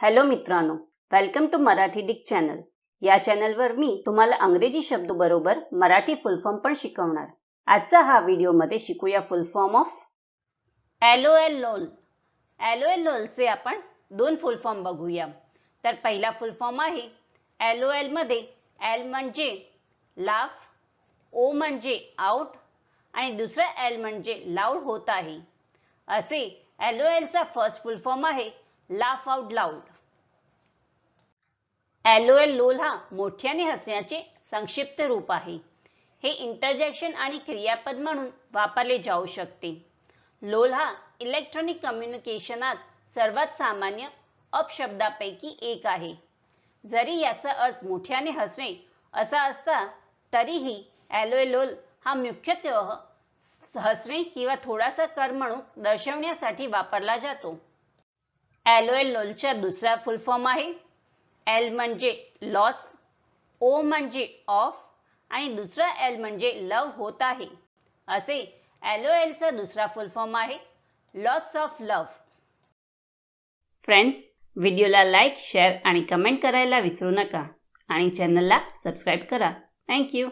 Hello मित्रांनो welcome to Marathi डिक channel या चॅनलवर मी तुम्हाला अंग्रेजी शब्द बरोबर मराठी फुल फॉर्म पण शिकवणार. आजचा हा व्हिडिओमध्ये शिकूया full form of L O L lol L O L लोलचे आपण दोन फुल फॉर्म बघूया. तर पहिला फुल फॉर्म आहे एल एलमध्ये एल म्हणजे लाफ ओ म्हणजे आउट आणि दुसरं एल म्हणजे लाऊड होत आहे. असे एल एलचा फर्स्ट फुल फॉर्म आहे. Laugh out loud L O L lol हा मोठ्याने हसण्याचे संक्षिप्त रूप आहे. हे इंटरजेक्शन आणि क्रियापद म्हणून वापरले जाऊ शकते. लोल हा इलेक्ट्रॉनिक कम्युनिकेशनात सर्वात सामान्य अपशब्दापैकी एक आहे. जरी याचा अर्थ मोठ्याने हसणे असा असता तरीही एलोएलोल हा मुख्यतः हसणे किंवा थोडासा करमणूक दर्शवण्यासाठी वापरला जातो. ॲलोएलोलचा दुसरा फुल फॉर्म आहे. एल म्हणजे लॉस ओ म्हणजे ऑफ आणि दुसरा एल म्हणजे लव होत आहे. असे ॲलोएलचा दुसरा फुल फॉर्म आहे. लॉट्स ऑफ लव्ह फ्रेंड्स व्हिडिओला लाईक शेअर आणि कमेंट करायला विसरू नका. आणि चॅनलला सबस्क्राईब करा. थँक्यू